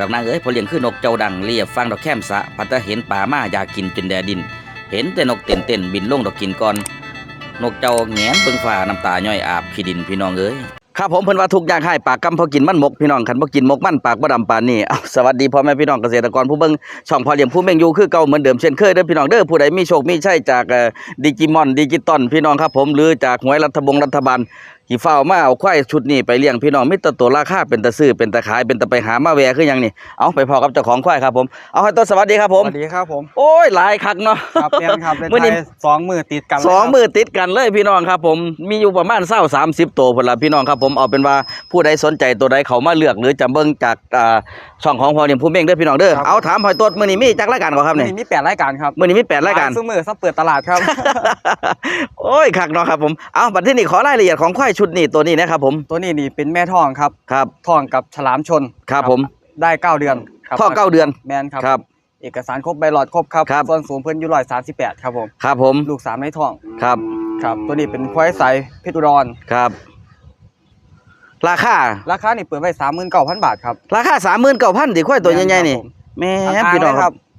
ดอกนางเอ้ยพอเลี้ยงคือนกเจ้าดังเรียบฟังดอกแค้มสะพัดแต่เห็นป่ามาอยากกินจนแดดิน เห็นแต่นกเต้นเต้นบินลงดอกกินก่อน นกเจ้าแงนเบิ่งฟ้าน้ำตาย่อยอาบขี้ดินพี่น้องเอ้ยครับผมเพิ่นว่าทุกอย่างให้ปากกำพอกินมันหมกพี่น้องคันบ่กินหมกมันปากบ่ดำปานนี้อ้าสวัสดีพ่อแม่พี่น้องเกษตรกรผู้เบิ่งช่องพอเลี้ยงผู้เม่งอยู่คือเก่าเหมือนเดิมเช่นเคยเด้อพี่น้องเด้อผู้ใดมีโชคมีชัยจากดิจิมอนดิจิตอลพี่น้องครับผมหรือจากหวยรัฐบงรัฐบาล ขี่เฝ้าวมาเอาควายชุดนี้ไปเลี้ยงพี่น้องมิตรตัวราคาเป็นตะซื้อเป็นตะขายเป็นตะไปหามาแวะคือหยังนี่เอาไปพอกับเจ้าของควายครับผมเอาให้ต้นสวัสดีครับผมสวัสดีครับผมโอ้ยหลายคักเนาะครับแม่นครับเป็นมื้อนี้ไทยสองมือติดกันเลยสองครับมือติดกันเลยพี่น้องครับผมมีอยู่ประมาณเศร้าสามสิบตัวพนละพี่น้องครับผมเอาเป็นว่าผู้ใดสนใจตัวใดเขามาเลือกหรือจะเบิ่งจากอ่าช่องของพอเนี่ยผู้เม่งเด้อพี่น้องเด้อเอาถามหอยต้นมื้อนี้มีจักรายการก่อนครับมื้อนี่นี้มีแปดรายการครับมื้อนี้มีแปดรายการซื้อมือซับเปิดตลาดครับโอ้ยคักเนาะครับผมเอาบัดที่นี่ขอรายละเอียดของควายชุดนี้ตัวนี้นะครับผมตัวนี้นี่เป็นแม่ทองครับครับทองกับฉลามชนครับผมได้เก้าเดือนครับพ่อเก้าเดือนแมนครับครับ เอกสารครบใบหลอดครบครับครับส่วนสูงเพิ่นอยู่ร้อยสามสิบแปดครับผมครับผมลูกสามในทองครับครับ ตัวนี้เป็นควายสายเพชรอุดรครับ ราคาราคานี่เปิดไว้สามหมื่นเก้าพันบาทครับราคาสามหมื่นเก้าพันดิค่อยตัวใหญ่ๆนี่แม่อ่างๆพี่น้องเลยคครัรับบ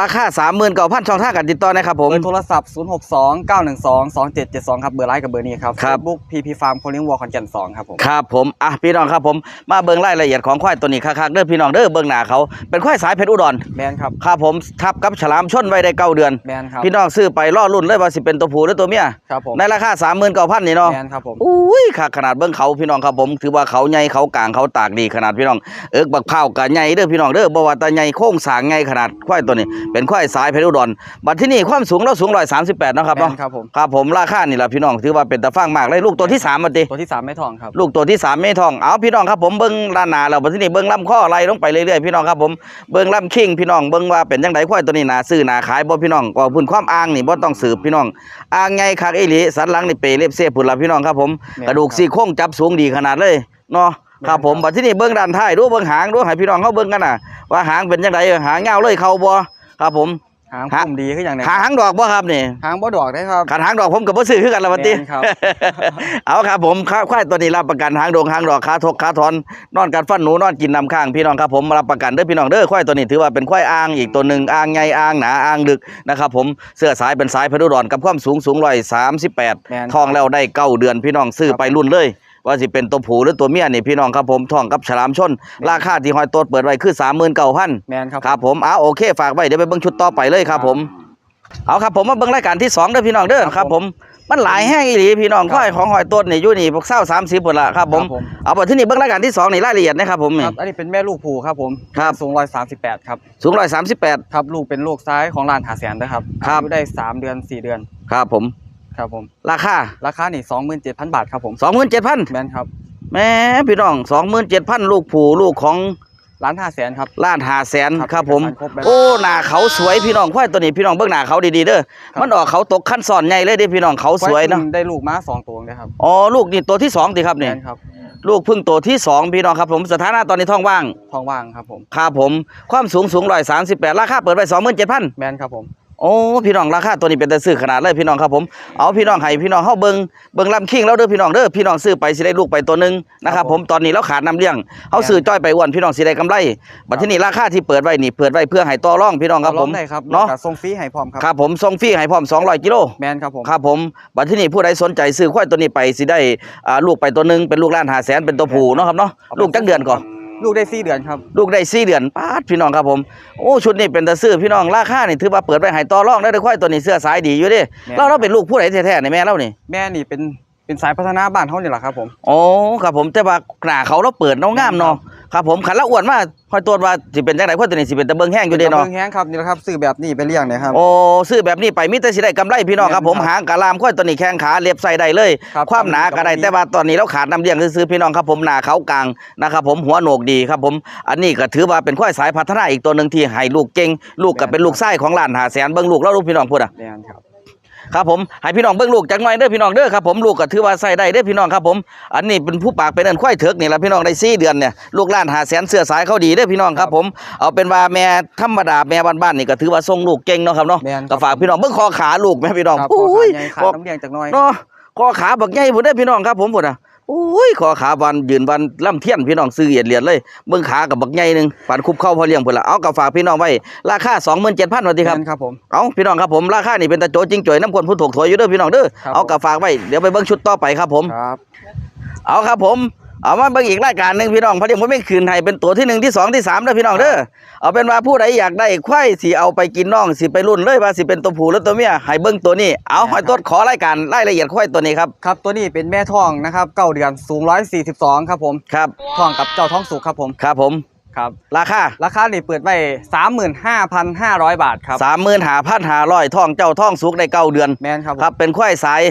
ราคาสามหมื่นเก้าพันช่องทางการติดต่อนะครับผม เบอร์โทรศัพท์ 0 6 2 9 1 2 2 7 7 2 ครับ เบอร์ไลน์กับเบอร์นี้ครับ ครับบุ๊กพีพีฟาร์มโคเลี้ยงวัวขอนแก่น2ครับผม ครับผมอะพี่น้องครับผมมาเบิ่งรายละเอียดของควายตัวนี้คักๆเด้อพี่น้องเด้อเบิ่งหน้าเขาเป็นควายสายเพชรอุดรแมนครับ ครับผมทับกับฉลามชนไว้ได้เก้าเดือน แมนครับ พี่น้องซื้อไปล่อรุ่นเลยว่าสิเป็นตัวผู้หรือตัวเมียครับผม ในราคาสามหมื่นเก้าพันนี่เนาะ แมนครับผม อุ้ยคักขนาดเบิ่งเขาพี่น้องครับผม ถือว่าเขาใหญ่เขากลางเขาตากดีขนาดพี่น้องเอิกบักเผาวกะใหญ่เด้อพี่น้องเด้อบ่ว่าแตาใหญ่โค้งสร้างใหญ่ขนาดควายตัวนี้เป็นควายสายเพชรอุดรบัดที่นี่ความสูงเราสูง138เนาะครับแมเนาะนครับผม ครับผมราคานี่ล่ะพี่น้องถือว่าเป็นตะฟังมากเลยลูกตัวที่3มาติตัวที่สามไม่ทองครับ ลูกตัวที่3ไม่ทอง เอาพี่น้องครับผมเบิ่งด้านหน้าแล้วบัดที่นี่เบิ่งลำข้อไล่ลงไปเรื่อยๆพี่น้องครับผมเบิ่งลำคิงพี่น้องเบิ่งว่าเป็นจังไดควายตัวนี้น่าซื้อน่าขายบ่พี่น้องก็พุ่นความอ้างนี่บ่ต้องสืบพี่น้องอ้างใหญ่คักอีหลีสันหลังนี่เปเล็บเสียพุ่นล่ะพี่น้องครับผมแม่นกระดูกครับซี่โครงจับสูงดีขนาดเลยเนาะครับผมแม่นครับบัดที่นี่เบิ่งด้านท้ายดูเบิ่งหางดูให้พี่น้องเขาเบิ่งกันน่ะว่าหางเป็นจังไดหางยาวเลยเข้าบ่ ครับผมหางหาพุ่มดีขึ้นอย่างไหนหางหางดอกบ่ครับนี่หางบ่ดอกได้ครับขันหางดอกผมก็บ่ซื้อคือกันละวันติแม่นครับเอาครับผมควายควายตัวนี้รับประกันหางดงหางดอกขาทกขาถอนนอนกัดฟันหนูนอนกินน้ำข้างพี่น้องครับผมรับประกันเด้อพี่น้องเด้อควายตัวนี้ถือว่าเป็นควายอ่างอีกตัวหนึ่งอ่างใหญ่อ่างหนาอ่างดึกนะครับผมเสื้อสายเป็นสายพะดุดอนกับความสูงสูงร้อยสามสิบแปดแม่นทองแล้วได้เก้าเดือนพี่น้องซื้อครับไปรุ่นเลย ว่าสิเป็นตัวผู้หรือตัวเมียนี่พี่น้องครับผมทองกับฉลามชน ราคาที่หอยโตดเปิดไว้คือสามหมื่นเก้าพันแมนครับครับผมเอาโอเค ฝากไว้เดี๋ยวไปเบิ่งชุดต่อไปเลยครับผม เอาครับผมมาเบิ่งรายการที่สองเด้อพี่น้องเด้อครับครับผมมันหลายแห้งอีหลีพี่น้องครับควายของหอยต้นนี่อยู่นี่พวกเศร้าสามสิบหมดละครับผมครับผมเอาไปที่นี่เบิ่งรายการที่สองนี่รายละเอียดนะครับผมคนี่รับอันนี้เป็นแม่ลูกผูครับผมครับสูงร้อยสามสิบแปดครับสูงร้อยสามสิบแปดครับลูกเป็นลูกซ้ายของลานหาแสนนะครับครับอายุได้สามเดือนสี่เดือนครับผม ครับผมราคาราคานี่สองหมื่นเจ็ดพันบาทครับผมสองหมื่นเจ็ดพันแมนครับแหม่พี่น้องสองหมื่นเจ็ดพันลูกผู้ลูกของร้านห้าแสนครับล้านหาแสนครับครับผมเอกสารครบแบบโอ้หน้าเขาสวยพี่น้องควายตัวนี้พี่น้องเบิ่งหน้าเขาดีๆเด้อครับมันออกเขาตกขั้นสอนใหญ่เลยเด้อพี่น้องเขาสวยเนาะควพิ่งได้ลูกม้าสองตัวเลยครับอ๋อลูกนี่ตัวที่สองสิครับแมนี่นครับลูกเพึ่งตัวที่สองพี่น้องครับผมสถานะตอนนี้ท้องว่างทองว่างครับผมครับผมความสูงสูงร้อยสามสิบแปดราคาเปิดไปสองหมื่นเจ็ดพันแมนครับผม โอ้พี่น้องราคาตัวนี้เป็นแต่ซื้อขนาดเลยพี่น้องครับผมเอาพี่น้องให้พี่น้องเฮาเบิ่งเบิ่งลำคิงแล้วเด้อพี่น้องเด้อพี่น้องซื้อไปสิได้ลูกไปตัวหนึงนะครับผมตอนนี้เราขาดน้ำเลี้ยงเฮาซื้อจ้อยไปอ้วนพี่น้องสิได้กำไรบัดทีนี้ราคาที่เปิดไว้นี่เปิดไว้เพื่อให้ต่อรองพี่น้องครับผมเอาได้ครับเนาะแล้วก็ส่งฟรีให้พร้อมครับครับผมส่งฟรีให้พร้อม 200 กิโลแมนครับผมครับผมบัดทีนี้ผู้ใดสนใจซื้อควายตัวนี้ไปสิได้อ่าลูกไปตัวหนึงเป็นลูกล้าน5แสนเป็นตัวผู้เนาะครับเนาะลูกจักเดือนก่อน ลูกได้สี่เดือนครับลูกได้สี่เดือนป้าดพี่น้องครับผมโอ้ชุดนี้เป็นตะซื้อพี่น้องราคานี่ถือว่าเปิดไปให้ต่อรองได้ด้วยควายตัวนี้เสื้อสายดีอยู่เดิแม่นเราเราเป็นลูกผู้ใดแท้ๆในแม่เรานี่แม่นี่เป็นเป็นสายพัฒนาบ้านเขาเนี่ยแหละครับผม โอ้ครับผมแต่ว่าหน้าเขาเราเปิดเนาะงามเนาะ ครับผมขันละอ้วนมาคอยตรวจว่าสิเป็นจังไดควายตัวนี้สิเป็นตะเบิงแห้งอยู่เด้เนาะเบิ่งแห้งครับนี่แหละครับซื้อแบบนี้ไปเลี้ยงเนี่ยครับ โอ้ซื้อแบบนี้ไปมีแต่สิได้กำไรพี่น้องครับผมแม่นครับหางกะลามควายตัวนี้แข้งขาเล็บใส่ได้เลย ครับความหนาก็ได้ครับ แต่ว่าตอนนี้เราขาดน้ำเลี้ยงซื้อๆพี่น้องครับผมหน้าเขากลางนะครับผมหัวโหนกดีครับผมอันนี้ก็ถือว่าเป็นควายสายพัฒนาอีกตัวหนึ่งที่ให้ลูกเก่งลูกก็เป็นลูกไส้ของล้านหาแสนเบิ่งลูกแล้วลูกพี่น้องพูดอะ แม่นครับ ครับผมให้พี่น้องเบิ่งลูกจักหน่อยเด้อพี่น้องเด้อครับผมลูกก็ถือว่าใส่ได้เด้อพี่น้องครับผมอันนี้เป็นผู้ปากเป็นเอินควายเถิกนี่แหละพี่น้องได้สี่เดือนเนี่ยลูกล้านหาแสนเสื้อสายเขาดีเด้อพี่น้องครับผมเอาเป็นว่าแม่ธรรมดาแม่บ้านๆนี่ก็ถือว่าทรงลูกเก่งเนาะครับเนาะแม่นครับ ก็ฝากพี่น้องเบิ่งคอขาลูกแม่พี่น้องครับโอ้พ่อยขาใหญ่ขาบอกน้ำเลี้ยงจากหน้อย เนาะคอขาบักใหญ่พุ่นเด้อพี่น้องครับผมพุ่นอะ โอ้ยขอขาวันยืนวันล่ำเทียนพี่น้องซื้อเหยียดเหรียญเลยเบิ่งขากับบักใหญ่หนึงปานคุบเข้าพอเลี้ยงพุ่นละเอากับฝากพี่น้องไว้ราคา27,000ว่าติครับแม่นครับผมเอาพี่น้องครับผมราคานี่เป็นตะโจจริงจ่อยน้ำคนผู้ถูกถอยอยู่เด้อพี่น้องเด้อครับเอากับฝากไว้เดี๋ยวไปเบิ่งชุดต่อไปครับผมครับเอาครับผม เอามาเบิ่งอีกรายการหนึ่งพี่น้องพอดีผมไม่คืนให้เป็นตัวที่หนึ่งที่สองที่สามเด้อพี่น้องเด้อเอาเป็นว่าผู้ใดอยากได้ควายสิเอาไปกินน้องสิไปรุ่นเลยว่าสิเป็นตัวผู้หรือตัวเมียให้เบิ่งตัวนี้เอาหอยต้นขอรายการรายละเอียดควายตัวนี้ครับครับตัวนี้เป็นแม่ท้องนะครับเก้าเดือนสูง142ครับผมครับท้องกับเจ้าท้องสุกครับผมครับผมครับราคาราคานี่เปิดไว้35,500บาทครับสามหมื่นหาพันหาร้อยท่องเจ้าท่องสุกได้เก้าเดือนแมนครับผมครับเป็นควายสาย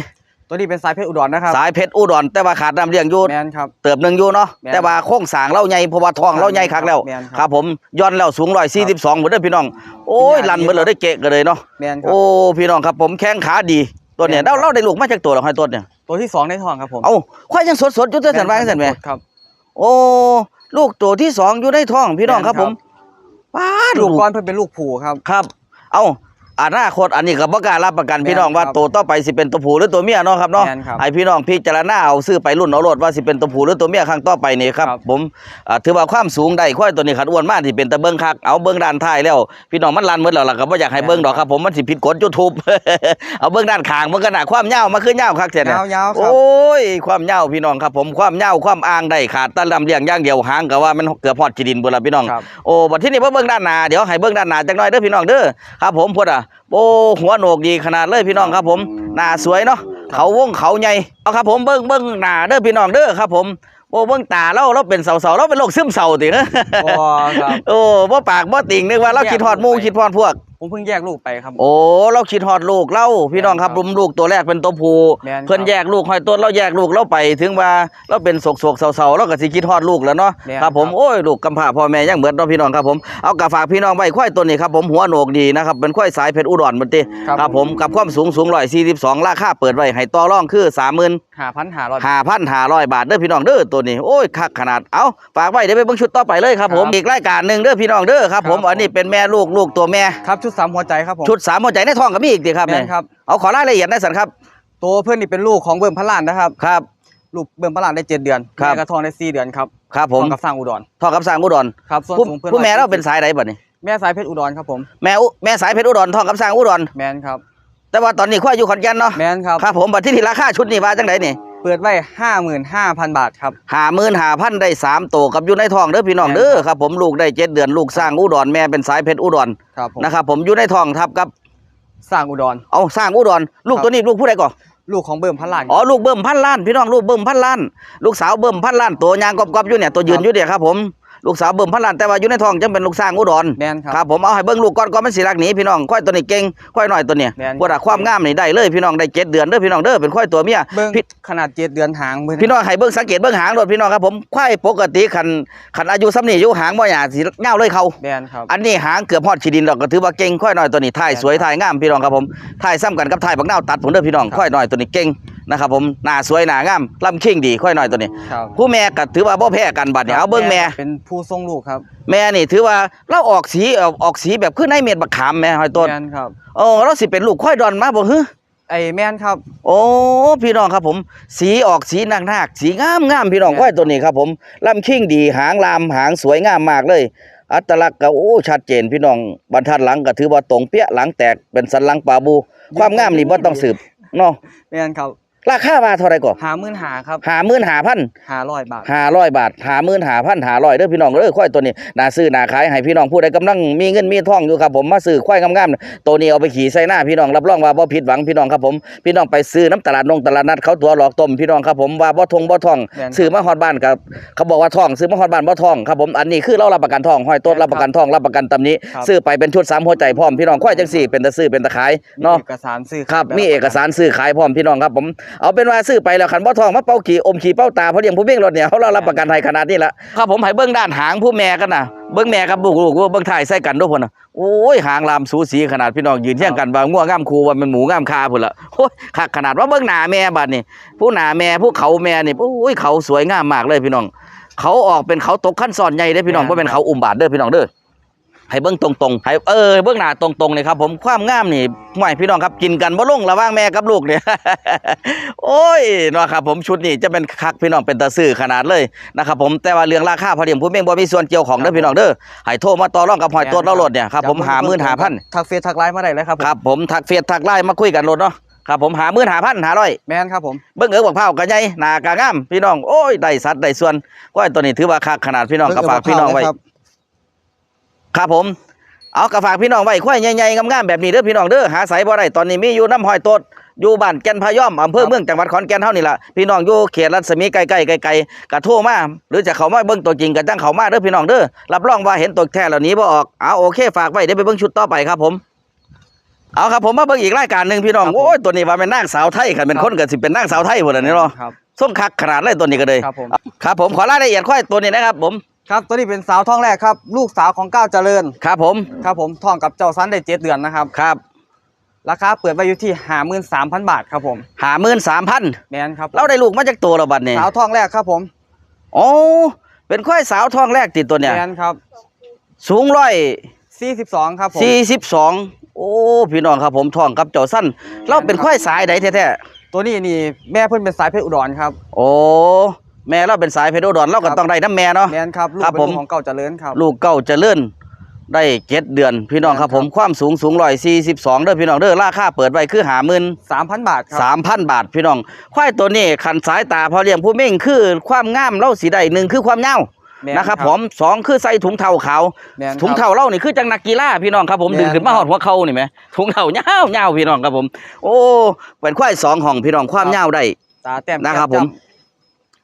ตัวนี้เป็นสายเพชรอุดรนะครับ สายเพชรอุดรแต่ว่าขาดน้ำเลี้ยงอยู่แมนครับเติบหนึ่งอยู่เนาะแม่นแต่ว่าโค้งสร้างเล่าใหญ่เพราะว่าทองเล่าใหญ่คักแล้วแม่นครับครับผมย้อนแล้วสูงร้อยสี่สิบสองเหมือนเดิมพี่น้องโอ้ยกินยาลันเหมือนเลยได้เกะกันเลยเนาะแมนครับ โอ้พี่น้องครับผมแข้งขาดีตัวเนี่ยแม่นครัเราบ เราได้ลูกมาจากตัวหรอให้ตัวเนี่ยตัวที่สองในท้องครับผมเอ้าควายยังสดสดๆอยู่ตัวสันว่าสันแหม่ครับ โอ้ลูกตัวที่สองอยู่ในท้องพี่น้องครับแม่ผนมครับ ป้าดลูลูกกก้อนเพิ่นเป็นลูกผูครับ ครับ เอ้า อนาคตอันนี้ก็บ่กล้ารับประกันแม่นพี่น้องว่าครับตัวต่อไปสิเป็นตัวผู้หรือตัวเมียเนาะครับเนาะแม่นครับไอพี่น้องพิจารณาเอาซื้อไปรุ่นเอาโลดว่าสิเป็นตัวผู้หรือตัวเมียครั้งต่อไปนี่ครับ ครับ ผมอ่าถือว่าความสูงได้ควายตัวนี้ขัดอ้วนมากที่เป็นตะเบิ้งคักเอาเบิ้งด้านท้ายแล้ว พี่น้องมันลันหมดแล้วล่ะก็บ่อยากให้เบิ้งดอกครับผมมันสิผิดกฎ YouTube เอาเบิ้งด้านข้างมันก็น่ะความยาวมันคือยาวคักแท้เนี่ย ยาวๆครับ โอ้ย ความยาวพี่น้องครับผมความยาวความอ้างได้ขาดแตะลำเลียงอย่างเดียวหางก็ว่ามันเกือบฮอดจีดินพุ่นล่ะพี่น้องครับ โอ้บัดที่นี่มาเบิ่งด้านหน้าเดี๋ยวให้เบิ่งด้านหน้าจักหน่อยเด้อพี่น้องเด้อครับผมพุ่นอะโอ้หัวโหนกดีขนาดเลยพี่น้องครับผมหน้าสวยเนาะเขาวงเขาใหญ่เอาครับผมเบิ่งเบิ่งหน้าเด้อพี่น้องเด้อครับผมโอ้เบิ่งตาเราเราเป็นเสาๆเราเป็นโรคซึมเศร้าติพอครับโอ้บ่ปากบ่ติ่งนึกว่าเราคิดฮอดหมู่คิดฮอดพวก ผมเพิ่งแยกลูกไปครับ โอ้เราคิดฮอดลูกเล่าพี่น้องครับแม่นครับรุมลูกตัวแรกเป็นตัวผู้แม่นครับเพิ่นแยกลูกห้อยต้นเราแยกลูกเราไปถึงว่าเราเป็นโศกๆเศร้าๆเราก็สิคิดฮอดลูกแล้วเนาะแม่นครับผมครับโอ้ยลูกกำพร้าพ่อแม่ยังเหมือนเนาะพี่น้องครับผมเอากระฝากพี่น้องไว้ควายตัวนี้ครับผมหัวโหนกดีนะครับเป็นควายสายเพชรอุดรมันติครับ ครับผมกับความสูงสูง142ราคาเปิดไว้ให้ต่อรองคือ30,000 หาพันหาร้อย5,500บาทเด้อพี่น้องเด้อตัวนี้โอ้ยคักขนาดเอาฝากไว้เดี๋ยวไปเบิ่งชุดต่อไปเลยครับผมครับอีกรายการหนึงเด้อพี่น้องเด้อครับผมครับอันนี้เป็นแม่ลูกลูกตัวแม่ ครับชุดสามหัวใจครับผมชุดสามหัวใจในท้องก็มีอีกติครับแม่เนี่ยนครับเอาขอรายละเอียดได้สันครับตัวเพื่อนนี่เป็นลูกของเบิ่มพระลานนะครับครับลูกเบิ่มพระลานได้เจ็ดเดือนครับแม่กระทองได้สี่เดือนครับครับผมพร้อกับสร้างอุดรท้องกับสร้างอุดรครับส่วนผู้สูงเพื่อนผู้แม่เราเป็นสายใดบัดนี้แม่สายเพชรอุดรครับผมแม่อุแม่สายเพชรอุดรท้องกับสร้างอุดรแมนครับแต่ว่าตอนนี้ควายอยู่ขอนแก่นเนาะแมนครับครับผมบัดที่นี่ราคาชุดนี้ว่าจังไดนี่เปิดไว้ห้าหมื่นห้าพันบาทครับหาหมื่นหาพันได้สามโตวกับอยู่ในท้องเด้อพี่น้องเด้อครับผมลูกได้เจ็ดเดือนลูกสร้างอุดรแม่เป็นสายเพชรอุดรครับผมนะครับผมอยู่ในท้องทับกับสร้างอุดรเอาสร้างอุดรลูกครับตัวนี้ลูกผู้ใดก่อนลูกของเบิ่มพระลานอ๋อลูกเบิ่มพันล้านพี่น้องลูกเบิ่มพันล้านลูกสาวเบิ่มพันล้านตัวยางกอบๆอยู่เนี่ยตัวยืนอยู่เนี่ยครับผม ลูกสาวเบิ่มพันล้านแต่ว่าอยู่ในท้องจังเป็นลูกสร้างอุดรแมนครับครับผมเอาให้เบิ่งลูกก่อนก่อนมันสิรักหนีพี่น้องควายตัวนี้เก่งควายน้อยตัวเนี้ยแม่น พวกอะความงามนี่ได้เลยพี่น้องได้เจ็ดเดือนเด้อพี่น้องเด้อเป็นควายตัวเมีย เบิ่งพี่ ขนาดเจ็ดเดือนหางเบิ่งพี่น้องให้เบิ่งสังเกตเบิ่งหางรถพี่น้องครับผมควายปกติคันคันอายุซ้ำนี่อยู่หางบ่หยาสิเงาวเลยเขา แมนครับ อันนี้หางเกือบฮอดขีดินดอกก็ถือว่าเก่งควายน้อยตัวนี้ถ่ายแม่นสวยครับถ่ายงามพี่น้องครับผมถ่ายซ้ำกันกับถ่ายบักนาวตัดผมเด้อพี่น้องครับควายน้อยตัวนี้เก่ง นะครับผมหน้าสวยหน้างามลำคิงดีควายน้อยตัวนี้ ครับผู้แม่ก็ถือว่าบ่แพ้กันบัดเนี่ยเอาเบิ่งแม่ เป็นผู้ทรงลูกครับแม่นี่ถือว่าเราออกสีออกออกสีแบบคือในเม็ดบักขามแม่หอยต้นแมนครับโอ้เราสิเป็นลูกควายดอนมาบ่ฮึไอแมนครับ โอ้พี่น้องครับผม สีออกสีนักนักๆสีงามงามพี่น้องแม่นควายตัวนี้ครับผมลำคิงดีหางลามหางสวยงามมากเลย อัตลักษณ์ก็โอ้ชัดเจนพี่น้องบรรทัดหลังก็ถือว่าตรงเปี้ยหลังแตกเป็นสันหลังปลาบู ความงามนี่บ่ต้องสืบเนาะ แมนครับ ราคาว่าเท่าไหร่ก่อนหาหมื่นหาครับห้าหมื่นห้าพันหาร้อยบาทห้าร้อยบาทห้าหมื่นห้าพันห้าร้อยเด้อพี่น้องเด้อควายตัวนี้น่าซื้อน่าขายให้พี่น้องผู้ใดกำลังมีเงินมีทองอยู่ครับผมมาซื้อควายงามๆตัวนี้เอาไปขี่ใส่หน้าพี่น้องรับรองว่าบ่ผิดหวังพี่น้องครับผม พี่น้องไปซื้อน้ำตลาดนงตลาดนัดเขาตัวหลอกต้มพี่น้องครับผมว่าบ่ทงบ่ทองแม่นครับซื้อมาฮอดบ้านกับเขาบอกว่าทองซื้อมาฮอดบ้านบ่ทองครับผมอันนี้คือเรารับประกันทองห้อยต้นแม่นครับรับประกันทองรับประกันตำหนี้ครับซื้อไปเป็นชุดสามหัวใจพร้อมพี่น้องควายจังสี่เป็นตะซื้อเป็นตะขายมีเนาะเอกสารซื้อครับแบบมีเอกสารซื้อขายพร้อมพี่น้องครับผมเอาเป็นว่าซื้อไปแล้วคันบ่ทองมาเป่าขี่อมขี่เป้าตาเพราะเลี้ยงผู้เบ่งรถเนี่ยเขาเรารับประกันให้ขนาดนี้ละครับผมให้เบิ่งด้านหางผู้แม่กันนะเบิ่งแม่กับลูกลูกเบิ่งถ่ายใส่กันด้วยพ่นน่ะโอ้ยหางลามสูสีขนาดพี่น้องยืนเที่ยงกันว่างัวงง่ามคูว่ามันหมูง่ามคาพุ่นละโอ้ยคักขนาดว่าเบิ่งหน้าแม่บัดนี่ผู้หน้าแม่ผู้เขาแม่นี่โอ้ยเขาสวยงามมากเลยพี่น้อง เขาออกเป็นเขาตกขั้นซอนใหญ่เด้พี่น้องบ่เป็นเขาอุ้มบาทเด้อพี่น้องเด้อ ให้เบิ้งตรงๆให้เออเบิ้งหน้าตรงๆเลยครับผมความงามนี่ห่วยพี่น้องครับกินกันบ่ลงระหว่างแม่กับลูกเนี่ยโอ้ยเนาะครับผมชุดนี้จะเป็นคักพี่น้องเป็นตาซื่อขนาดเลยนะครับผมแต่ว่าเรื่องราคาพอดีผู้เม่งบ่มีส่วนเกี่ยวของเด้อพี่น้องเด้อให้โทรมาต่อรองกับหอยตัวเราโลดเนี่ยครับผมหาหมื่นหาพันทักเฟซทักไลน์มาได้เลยครับผมครับผมทักเฟซทักไลน์มาคุยกันโลดเนาะครับผมหาหมื่นหาพันหาร้อยแมนครับผมเบิ่งเอ๋อบักเผาวกันใหญ่หน้ากางามพี่น้องโอ้ยได้สัดได้ส่วนก้อยตัวนี้ถือว่าคักขนาดพี่น้องกับฝากพี่น้องไว้ ครับครับผมเอากระฝากพี่น้องไว้ควายใหญ่ๆงามๆแบบนี้เด้อพี่น้องเด้อหาใส่บ่ได้ตอนนี้มีอยู่น้ำห้อยโตดอยู่บ้านแก่นพะยอมอำเภอเมืองจังหวัดขอนแก่นเท่านี่ล่ะพี่น้องอยู่เขตรัศมีใกล้ๆไกลๆกะโทรมาหรือจะเข้ามาเบิ่งตัวจริงก็จังเข้ามาเด้อพี่น้องเด้อรับรองว่าเห็นตัวแท้เหล่านี้บ่ออกเอาโอเคฝากไว้เดี๋ยวไปเบิ่งชุดต่อไปครับผมเอาครับผมมาเบิ่งอีกรายการหนึงพี่น้องครับผมโอ้ยตัวนี้ว่าเป็นนางสาวไทยคันเป็นคนก็สิเป็นนางสาวไทยพุ่นน่ะนี่เนาะครับส่งคักขนาดเลยตัวนี้ก็เลยครับผมครับผมขอรายละเอียดค่อยตัวนี้นะครับผม ครับตัวนี้เป็นสาวท้องแรกครับ ลูกสาวของก้าวเจริญครับผมครับผมท้องกับเจ้าสันได้เจ็ดเดือนนะครับครับราคาเปิดไว้อยู่ที่ห้าหมื่นสามพันบาทครับผมหาหมื่นสามพันแมนครับผมเราได้ลูกมาจากตัวเราบัดนี้สาวท้องแรกครับผมโอ้เป็นควายสาวท้องแรกติดตัวเนี่ยแมนครับ สูงร้อยสี่สิบสองครับผมสี่สิบสองโอ้พี่น้องครับผมท้องกับเจ้าสั้นเราเป็นควายสายใดแท้ตัวนี้นี่แม่เพิ่นเป็นสายเพชรอุดรครับๆโอ้ แม่เราเป็นสายเพชรอุดรเราก็ครับต้องได้น้ำแม่เนาะ แมนครับลูกครับเป็นผม ลูกของเก่าเจริญครับ ลูกเก้าเจะเลื่อนได้เจ็ดเดือน พี่น้องครับผมความสูงสูงร้อยสี่สิบสองเด้อพี่น้องเด้อราคาเปิดไว้คือหาหมื่นสามพันบาทครับสามพันบาทพี่น้องควายตัวนี้ขันสายตาพอเลี้ยงผู้เม่งคือความงามเล่าสีได้หนึ่งคือความเงาแม่นนะครับผมสองคือใส่ถุงเท้าขาว แม่นครับ ถุงเท้าเล่านี่คือจังนักกีฬาพี่น้องครับผมแม่นดึงขึ้นมาคหรัอบดหัวเข่านี่ไหมถุงเท้าเงาเงาพี่น้องครับผม โอ้เป็นควายสองห้องพี่น้องความครับ เงาได้ ตาแต้มนะครับแก้ผม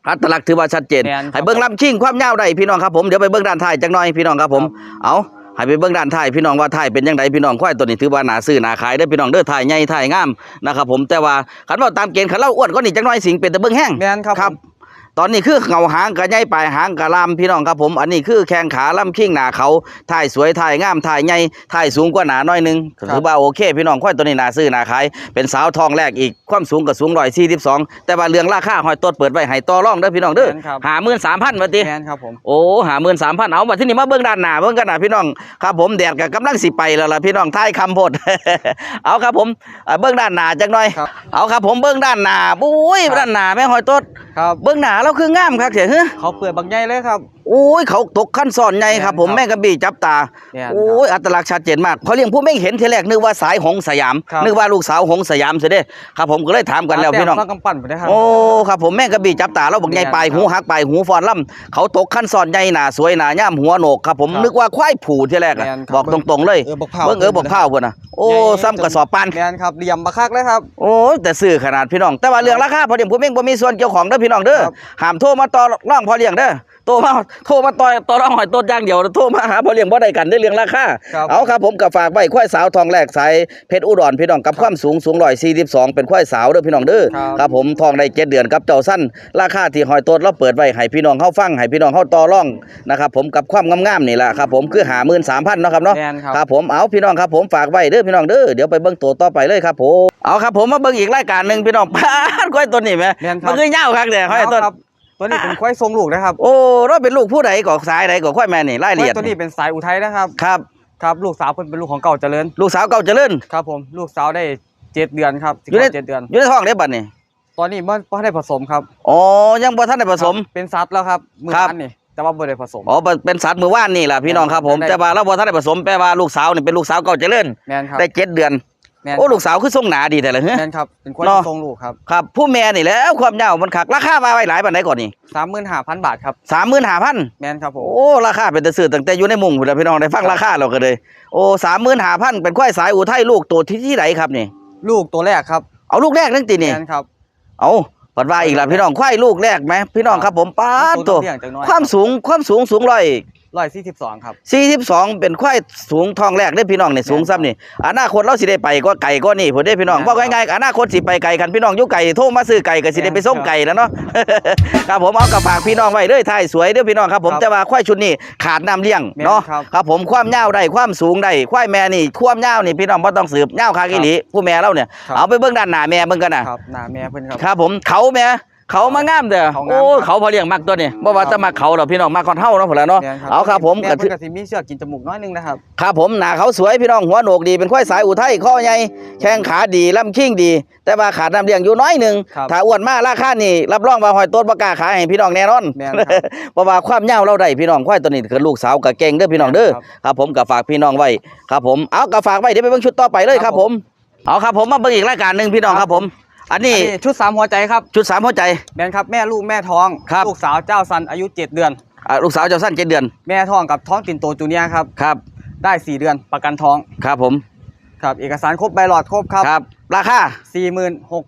อัตลักษณ์ถือว่าชัดเจน แม่นครับให้เบิ้งลำชิงความยาวได้พี่น้องครับผมเดี๋ยวไปเบิ้งด้านท้ายจักหน่อยพี่น้องครับผมเอาให้ไปเบิ้งด้านท้ายพี่น้องว่าท้ายเป็นยังไงพี่น้องควายตัวนี้ถือว่าหนาซื้อหนาขายได้อพี่น้องเด้อท้ายใหญ่ท้ายงามนะครับผมแต่ว่าคันว่าตามเกณฑ์คันเล่าอ้วนก็นี่จักหน่อยสิงเป็นแต่เบิ้งแห้ง แม่นครับครับผม ตอนนี้คือเงาหางกระใหญ่ปลายหางกระลำพี่น้องครับผม อันนี้คือแข้งขาลำคิ้งหนาเขาถ่ายสวยถ่ายงามถ่ายใหญ่ถ่ายสูงกว่าหนาหน้อยหนึงถือว่าโอเค พี่น้องควายตัวนี้หนาซื้อหนาขาย เป็นสาวทองแรกอีกความสูงก็สูงร้อยสี่สิบสองแต่ว่าเรื่องราคาหอยต้นเปิดไว้ให้ต่อรองเด้อพี่น้องเด้อแม่นครับหาหมื่นสามพันมาติแม่นครับผมโอ้หาหมื่นสามพันเอามาที่นี่มาเบิ้งด้านหน้าเบิ้งกันหน้าพี่น้องครับผมแดดกับกำลังสิไปแล้วล่ะพี่น้องท้ายคำโพดเอาครับผมอ่าเบิ้งด้านหน้าจักหน่อยครับเอาครับผมเบิ้งด้านหน้าบุ้ยครับด้านหน้าแม่หอยต้นครับ เบิ้งหน้าเราคืองามครับเสียเฮ้เขาเปิดบางใหญ่เลยครับโอ้ยเขาตกขั้นซ่อนใหญ่ครับ ผมครับแม่งกระบี่จับตาแม่นครับโอ้ยอัตลักษณ์ชัดเจนมากพอเลี้ยงผู้ไม่เห็นทีแรกนึกว่าสายหงสยาม ครับ นึกว่าลูกสาวหงสยามเสียเด้ครับผมก็เลยถามกันแล้วพี่น้องตาต้มกำปั้นไปได้ครับ โอ้ครับผมแม่งกระบี่จับตาเราบอกใหญ่แม่นปลายครับหูหักปลายหูฟอนล่ำเขาตกขั้นซ่อนใหญ่หนาสวยหนาย่ามหัวโหนกครับผมครับนึกว่าควายผูทีแรกอะแม่นครับ บอกตรงๆเลยเออบอกเผาเบิ้งเออบอกเผาพุ่นน่ะโอ้ใหญ่ซ้ำกระสอบปานแม่นครับเหลี่ยมบักคักเลยครับ โอ้ยแต่ซื้อขนาดพี่น้อง แต่ว่าเรื่องราคาพอเลี้ยงผู้เม่งบ่มีส่วนเกี่ยวของเด้อพี่น้องเด้อครับ ห้ามโทรมาต่อร่องพอเลี้ยงเด้อ โทรมาโทรมาต่อต่อร่องหอยต้นอย่างเดียวโทรมาหาพอเลี้ยงบ่ได้กันได้เรื่องราคาครับเอาครับผมกับฝากไว้ควายสาวทองแรกสายเพชรอุดรพี่น้องกับความสูงสูง142เป็นควายสาวเด้อพี่น้องเด้อครับครับผมทองได้เจ็ดเดือนกับเจ้าสั้นราคาที่หอยต้นเราเปิดไว้ให้พี่น้องเฮาฟังให้พี่น้องเฮาต่อร่องนะครับผมกับความงามๆนี่แหละครับผมคือ53,000เนาะครับเนาะแม่นครับ ครับผมเอาพี่น้องครับผมฝากไว้เด้อพี่น้องเด้อเดี๋ยวไปเบิ่งตัวต่อไปเลยครับผมเอาครับผมมาเบิ่งอีกรายการหนึ่งพี่น้องพาดควายตัวนี้ไหมแม่นครับ มันคือเหย้าครับเนี่ยควายตัวครับ ตัวนี้เป็นควายทรงลูกนะครับโอ้เราเป็นลูกผู้ใดก่อสายใดก่อควายแม่นี่รายละควาเอียยดตัวนี้เป็นสายอุทัยนะครับครับครับลูกสาวเพิ่นเป็นลูกของเก่าเจริญ ลูกสาวเก่าเจริญครับผมลูกสาวได้เจ็ดเดือนครับสิบอยู่ในเจ็ดเดือนอยู่ในท้องได้บัดนี่ตอนนี้มันบ่ได้ผสมครับอ๋อยังบ่ทันได้ผสมครับเป็นซัดแล้วครับมือครับนั้นนี่แต่ว่าบ่ได้ผสมอ๋อเป็นสัตว์มือว่านนี่แหละพี่น้องครับผมได้แต่ว่าเราบ่ทันได้ผสมแปลว่าลูกสาวนี่เป็นลูกสาวเก่าเจริญแม่นครับได้เจ็ดเดือน แม่น โอ้ลูกสาวคือทรงหนาดีแต่ละเฮ้ย แม่นครับเป็นควายเนาะ ทรงลูกครับครับ ผู้แม่นี่แหล้วความยาวมันคักราคามาไว้หลายปานใดก่อนนี่สามหมื่นห้าพันบาทครับ35,000แม่นครับผมโอ้ราคาเป็นตะซื้อตั้งแต่อยู่ในมุงพุ่นล่ะพี่น้องได้ฟังราคาเราก็เลยโอ้สามหมื่นห้าพันเป็นควายสายอุทัยลูกตัวที่ที่ไหนครับนี่ ลูกตัวแรกครับเอาลูกแรกนั่นตินี่ แม่นครับเอาปัดว่าอีกแล้วพี่น้องควายลูกแรกไหมพี่น้องครับผมป้าดตัว เลี้ยงจังน้อย ความสูงความสูงสูงร้อย ร้อยสี่สิบสองครับสี่สิบสองเป็นควายสูงทองแรกได้อพี่น้องเนี่ยสูงซ้ำนี่อนาคตเราสิได้ไปก็ไก่ก็นี่ผมได้อพี่น้องแม่นบอกง่ายๆอนาคตสิไปไก่กันพี่น้องอยู่ไก่โทรมาซื้อไก่ก็สิได้ไปส่งไก่แล้วเนาะ ครับผมเอากับฝากพี่น้องไว้เด้อถ่ายสวยเด้อพี่น้องครับผมครับแต่ว่าควายชุดนี้ขาดน้ำเลี้ยงแม่นเนาะครับ ครับผมความยาวได้ความสูงได้ควายแม่นี่ความยาวนี่พี่น้องบ่ต้องสืบยาวคากิลีผู้แม่เราเนี่ยครับเอาไปเบิ่งด้านหน้าแม่เบิ่งกันนะครับหน้าแม่เพิ่นครับ ครับผมเขาแม่ เขามางามเด้อเขางาม โอ้ยเขาพอเลี้ยงมักตัวนี้บ่ว่าครับจะมาเขาดอกพี่น้องมาก่อนเฮาเนาะพุ่นล่ะเนาะแม่นเอาครับผมแม่ก็เพิ่นก็สิมีเชือกกินจมูกน้อยนึงนะครับ ครับผมหน้าเขาสวยพี่น้องหัวโหนกดีเป็นควายสายอุทัยข้อใหญ่แข้งขาดีลำคิงดี แต่ว่าขาดน้ำเลี้ยงอยู่น้อยหนึงครับ ถ้าอ้วนมาราคานี่รับรองว่าหอยโต้นบ่กล้าขายให้พี่น้องแน่นอน แม่นครับ เพราะว่าความยาวเราได้พี่น้องควายตัวนี้คือลูกสาวกับเก่งเด้อพี่น้องเด้อครับครับผมก็ฝากพี่น้องไว้ครับผมเอาก็ฝากไว้เดี๋ยวไปเบิ่งชุดต่อไปเลยคครัรับบผผม มเอาครับผมมาเบิ่งอีกรายการหนึ่งพี่น้องครับผม อันนี้อันนี้ชุดสามหัวใจครับชุดสามหัวใจ แม่นครับแม่ลูกแม่ท้องครับ ลูกสาวเจ้าซันอายุ7เดือน อ่าลูกสาวเจ้าสั้นเจ็ดเดือนแม่ท้องกับท้องตินโตจูเนียร์ครับครับได้4เดือนประกันท้องครับผมครับเอกสารครบใบหลอดครบครับครับ ราคา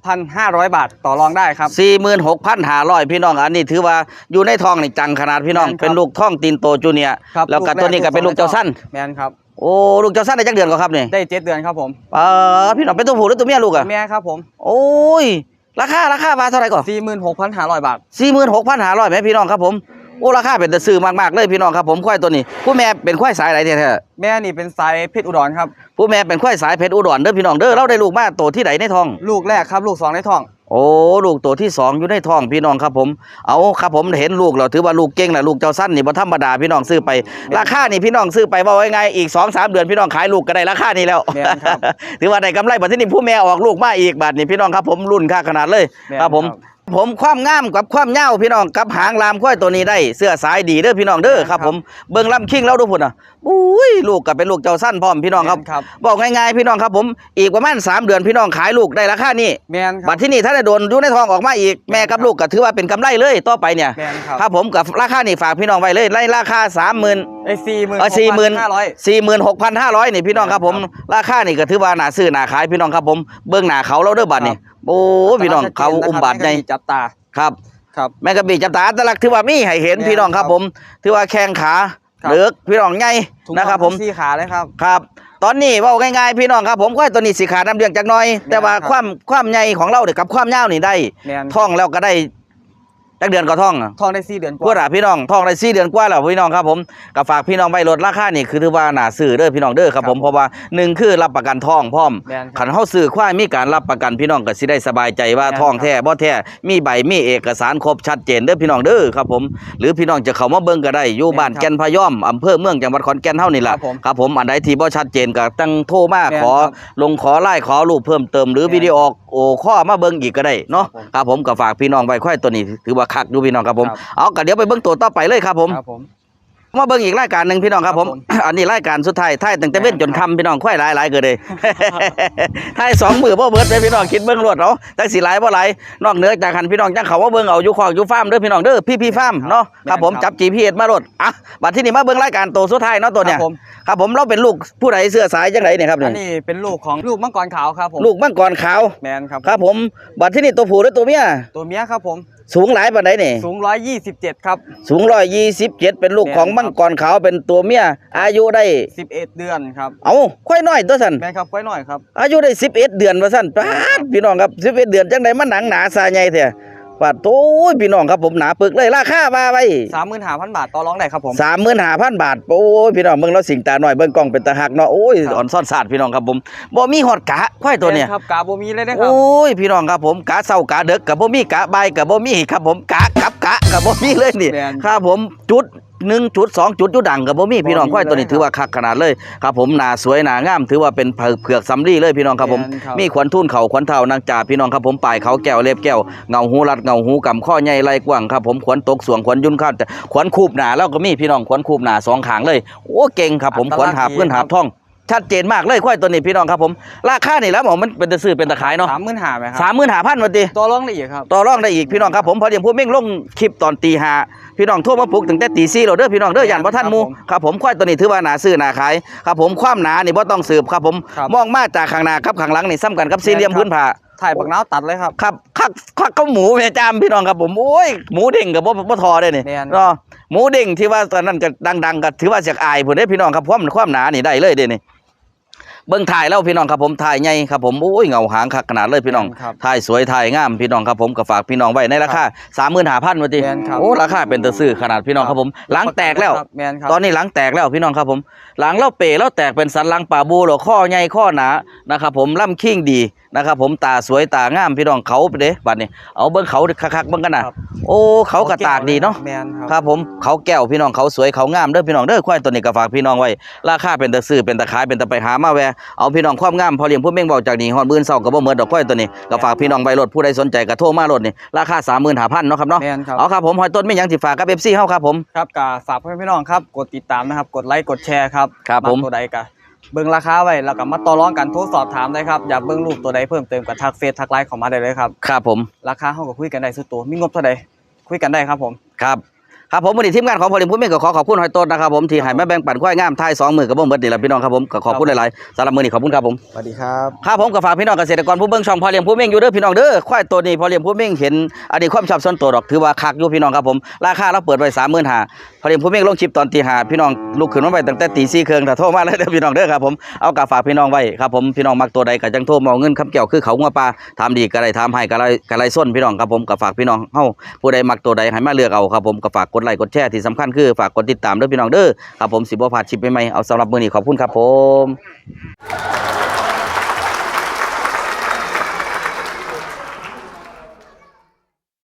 46,500บาทต่อรองได้ครับ สี่หมื่นหกพันห้าร้อยพี่น้องอันนี้ถือว่าอยู่ในท้องนี่จังขนาดพี่น้องแม่นครับ เป็นลูกท้องตีนโตจูเนียร์ครับแล้วก็ตัวนี้ก็เป็นลูกเจ้าสั้น แม่นครับ โอ้ลูกเจ้าสั้นได้จักเดือนก็ครับนี่ได้7เดือนครับผมเออพี่น้องเป็นตัวผู้หรือตัวเมียลูกอะแม่ครับผมโอ้ยราคาราคาบาทเท่าไหร่ก่อน46,500บาทสี่หมื่นหกพันห้าร้อยไหมพี่น้องครับผมโอ้ราคาเป็นตะซื้อมากๆเลยพี่น้องครับผมควายตัวนี้ผู้แม่เป็นควายสายไหนแท้แม่นี่เป็นสายเพชรอุดรครับๆผู้แม่เป็นควายสายเพชรอุดรเด้อพี่น้องเด้อเราได้ลูกมาตัวที่ไหนในท้อง ลูกแรกครับ ลูกสองในท้อง โอ้ลูกตัวที่สองอยู่ในท้องพี่น้องครับผม เอาครับผมเห็นลูกเราถือว่าลูกเก่งแหละลูกเจ้าสั้นนี่บ่ธรรมดาพี่น้องซื้อไป ราคานี่พี่น้องซื้อไปว่าไว้ไงอีก2อสเดือนพี่น้องขายลูกก็ได้ราคานี้แล้วแม่นครับถือว่าได้กำไรบัดที่นี่ผู้แม่ออกลูกมาอีกบาทนี่พี่น้องครับผมรุ่นค่าขนาดเลยแม่นครับผมครับ ผมความงามกับความยาวพี่น้องกับหางลามควายตัวนี้ได้เสื้อสายดีเด้อพี่น้องเด้อแม่นคครัรับบผมเบิ่งลำคิงแล้วดูพุ่นอะอุ้ยลูกก็เป็นลูกเจ้าสั้นพร้อมพี่น้องครับแม่นครับ บอกง่ายๆพี่น้องครับ ผมอีกประมาณ3เดือนพี่น้องขายลูกได้ราคานี้แม่นคบัรัดที่นี่ถ้าได้โดนอยู่ในท้องออกมาอีกแม่กับลูกก็ถือว่าเป็นกำไรเลยต่อไปเนี่ยแม่นครับครับผมกับราคานี่ฝากพี่น้องไว้เลยไล่ราคาสามหมื่น ไอ้สี่หมื่นเออสี่หมื่นห้าร้อยสี่หมื่นหกพันห้าร้อยนี่พี่น้องครับผม ราคานี่ก็ถือว่าหนาซื้อหนาขายพี่น้องครับผม เบื้องหน้าเขาเราเด้อบัดนี่โอ้พี่น้องเขาอุ้มบาดใหญ่จับตาครับครับแม่กระบี่จับตาอัตลักษณ์ถือว่ามีให้เห็นแม่นพี่น้องครับครับผม ถือว่าแข้งขาครับเลือกพี่น้องใหญ่ถุงนะครับน่องผมสี่ขาเลยครับครับ ตอนนี้เว่าง่ายๆพี่น้องครับผมควายตัวนี้สีขาดน้ำเลี้ยงจักหน่อย แต่ว่าครับความความใหญ่ของเราเนี่ยกับความยาวนี่ได้แม่นท่องแล้วก็ได้ จักเดือนก็ท่องอะทองได้สี่เดือนกพวกว่าเราพี่น้องท่องได้สี่เดือนกว่าแล้วพี่น้องครับผมก็ฝากพี่น้องไว้ลดราคานี่คือถือว่าหนาซื้อเด้อพี่น้องเด้อครับผมเพราะว่าหนึ่งคือรับประกันท่องพร้อมแม่นคขัรับนเฮาซื้อควายมีการรับประกันพี่น้องก็สิได้สบายใจว่าแม่นท่องแท้บ่แท้มีใบมีเอกสารครบชัดเจนเด้อพี่น้องเด้อครับผมหรือพี่น้องจะเข้ามาเบิ่งก็ได้อยู่บ้านแม่นครับแก่นพะยอมอำเภอเมืองจังหวัดขอนแก่นเฮานี่ล่ะ ครับผม ครับผมอันใดที่บ่ชัดเจนก็ตั้งโทรมาแม่นขอครับลงขอไลน์ขอรูปเพิ่มเติมหรือแม่นวิดีโอโอข้อมาเบิ่งอีกก็ได้เนาะครับผมครับผมก็ฝากพี่น้องไว้ควายตัวนี้ถือว่าคักอยู่พี่น้องครับผม ครับ เอาก็เดี๋ยวไปเบิ่งตัวต่อไปเลยครับผม ครับผม มาเบิ่งอีกรายการหนึ่งพี่น้องครับผมครับผมอันนี้รายการสุดท้ายท้ายตั้งแต่เว้นครับจนค่ำพี่น้องค่อยหลายหลายๆเกิดเลยท้ายสองมือบ่เบิดเลยพี่น้องคิดเบิ่งรวดเนาะจักสิหลายบ่หลายนอกเหนือจากคันพี่น้องจังเขาว่าเบิ่งเอาอยู่คอกอยู่ฟาร์มเด้อพี่น้องเด้อพี่พี่ฟาร์มเนาะครับผมแม่นครับจับ GPS มาโลดอะบัดที่นี่มาเบิ่งรายการตัวสุดท้ายเนาะตัวเนี้ยครับผม ครับผมเราเป็นลูกผู้ใดเสื้อสายจังไดเนี่ยครับอัเนี่ยนนี้เป็นลูกของลูกมังกรขาวครับผมลูกมังกรขาวแมนครับ ครับผมบัดที่นี่ตัวผู้หรือตัวเมียตัวเมียครับผม สูงหลายปานใดนี่ สูง127ครับสูง127เป็นลูกของแม่นครับมังกรขาวเป็นตัวเมีย อายุได้11เดือนครับเอ้าค่อยน้อยตัวสันแมนครับไว้หน่อยครับอายุได้11เดือนว่าซั่นปาดพี่น้องครับ11เดือนจังไดมันหนังหนาซาใหญ่แท้ ปาดโอ้ยพี่น้องครับผมหนาปึกเลยราคาว่าไว้35,000บาทต่อรองได้ครับผม35,000บาทโอ้ยพี่น้องเบิ่งแล้วสิงตาหน่อยเบิ่งกล้องเป็นตาหักเนาะโอ้ยครับอ่อนซ่อนซาดพี่น้องครับผมบ่มีฮอดกะควายตัวเนี้ยแม่ครับกาโบมีเลยนะครับโอ้ยพี่น้องครับผมกะเช้ากะดึกก็บ่มีกะบ่ายก็บ่มีครับผมกะกับกะก็บ่มีเลยนี่แม่นครับผมจุด หนึ่งจุดสองจุดจุดดังกับบ่มีพี่น้องบ่มีควายตัวนี้เลยถือว่าคักขนาดเลยครับผมหน้าสวยหน้างาม ถือว่าเป็นเผือกเผือกสำลีเลยพี่น้องครับผมแม่นครับมีขวัญทุ่นเข่าขวัญเท้านางจ่าพี่น้องครับผมปลายเขาแก้วเล็บแก้วเงาหูรัดเงาหูกำข้อใหญ่ไหลกว้างครับผมขวัญตกสวงขวัญยุ่นข้าวแต่ขวัญคูบหน้าแล้วก็มีพี่น้องขวัญคูบหน้าสองขางเลยโอ้เก่งครับผมขวัญหาบเพื่อนหาบท่อง ชัดเจนมากเลยควายตัวนี้พี่น้องครับผม ราคานี่แล้วหมอมันเป็นตะซื้อเป็นตะขายเนาะสามหมื่นหาไหมคสารับมหมื่นห้าพันวันตีตัวรองได้อีกครับต่อรองได้อีกพี่น้องครับผมพอเดียงพูดเม่งลงคลิปตอนตีห้าพี่น้องโทรมาปลุกตั้งแต่ตีสี่เราเด้อพี่น้องเด้อยันพระท่านหมูครับผมควายตัวนี้ถือว่าหนาซื้อหนาขายครับผมความหนานี่บ่ต้องสืบครับผมครับมองมาจากข้างหน้าครับข้างหลังนี่ซ้ำกันกับสี่เหลี่ยมพื้นผ้าถ่ายปักน้าวตัดเลยครับครับคักคักข้าวหมูแม่จามพี่น้องครับผมโอ้ยหมูเด้งกับบ่บ่ทอได้นี่แม่นเนาะหมูเด้งที่ว่าตอนนั้นก็ดังๆก็ถือว่าเสียกอายพุ่นเด้อพี่น้องครับความความหนานี่ได้เลยเด้นี่ เบิ่งถ่ายแล้วพี่น้องครับผมถ่ายใหญ่ครับผมโอ้ยเงาหางคักขนาดเลยพี่น้องครับถ่ายสวยถ่ายงามพี่น้องครับผมก็ฝากพี่น้องไว้ในราคา35,000ว่าติแม่นครับ โอ้ราคาเป็นตะซื้อขนาดพี่น้องครับผมหลังแตกแล้ว ครับแมนครับ ตอนนี้หลังแตกแล้วพี่น้องครับผม หลังเราเป๋เราแตกเป็นสันหลังป่าบูหรอข้อใหญ่ข้อหนานะครับผมล่ำคิงดี นะครับผมตาสวยตางามพี่น้องเขาไปเด้บัดนี้เอาเบิ่งเขาคักๆเบิ่งกันนะครับ โอ้เขากระตากดีเนาะแมนครับครับผมเขาแก้วพี่น้องเขาสวยเขางามเด้อพี่น้องเด้อควายตัวนี้ก็ฝากพี่น้องไว้ราคาเป็นตะซื้อเป็นตะขายเป็นตะไปหามาแวะเอาพี่น้องความงามพอเลี้ยงผู้เม่งบอกจากนี้ฮอดมื่นเศร้าก็บ่เหมือนดอกควายตัวนี้ก็ฝากพี่น้องไว้รถผู้ใดสนใจก็โทรมารถนี่ราคา35,000เนาะครับเนาะแมนครับเอาครับผมหอยต้นไม่หยังสิฝากกับ FC เฮาครับผมครับกาฝากพ่อแม่พี่น้องครับกดติดตามนะครับกดไลค์กดแชร์ครับครับผมกตัวใดกะ เบิ่งราคาไว้แล้วก็มาต่อรองกันโทรสอบถามได้ครับอยากเบิ่งรูปตัวใดเพิ่มเติมกับทักเฟซทักไลน์เข้ามาได้เลยครับครับผม ราคาเฮาก็คุยกันได้สุดตัวมีงบเท่าใดคุยกันได้ครับผม ครับ ครับผมวันนี้ทีมงานของพอลิมพูดเม่งก็ขอขอบคุณหอยต้นนะครับผมที่ให้มาแบ่งปันควายงามท้ายสองมือกับบ่เบิดนี่แหละพี่น้องครับผมก็ขอบคุณหลายๆสำหรับมือนี้ขอบคุณครับผมสวัสดีครับครับผมก็ฝากพี่น้องเกษตรกรผู้เบิ่งช่องพอเลี้ยงผู้เม่งอยู่เด้อพี่น้องเด้อควายตัวนี้พอเลี้ยงผู้เม่งเห็นอันนี้ความชอบส่วนตัวดอกถือว่าคักอยู่พี่น้องครับผมราคาเราเปิดไว้35,000พอเลี้ยงผู้เม่งลงชิปตอนตีห้าพี่น้องลุกขึ้นมาไว้ตั้งแต่ตี4ครึ่งถ้าโทรมาเลยเด้อพี่น้องเด้อครับผมเอากาฝากพี่น้องไว้ครับผมพี่น้องมักตัวใดก็จังโทรมาเอาเงินคำแก้วคือเขางัวปลาทำดีก็ได้ทำให้ก็ได้ก็ได้ส้นพี่น้องครับผมก็ฝากพี่น้องเฮาผู้ใดมักตัวใดให้มาเลือกเอาครับผมก็ฝากกดไลค์กดแชร์ที่สำคัญคือฝากกดติดตามเด้อพี่น้องเด้อครับผมสิบวพาดชิปใหม่ๆเอาสำหรับมือนี้ขอบคุณครับผม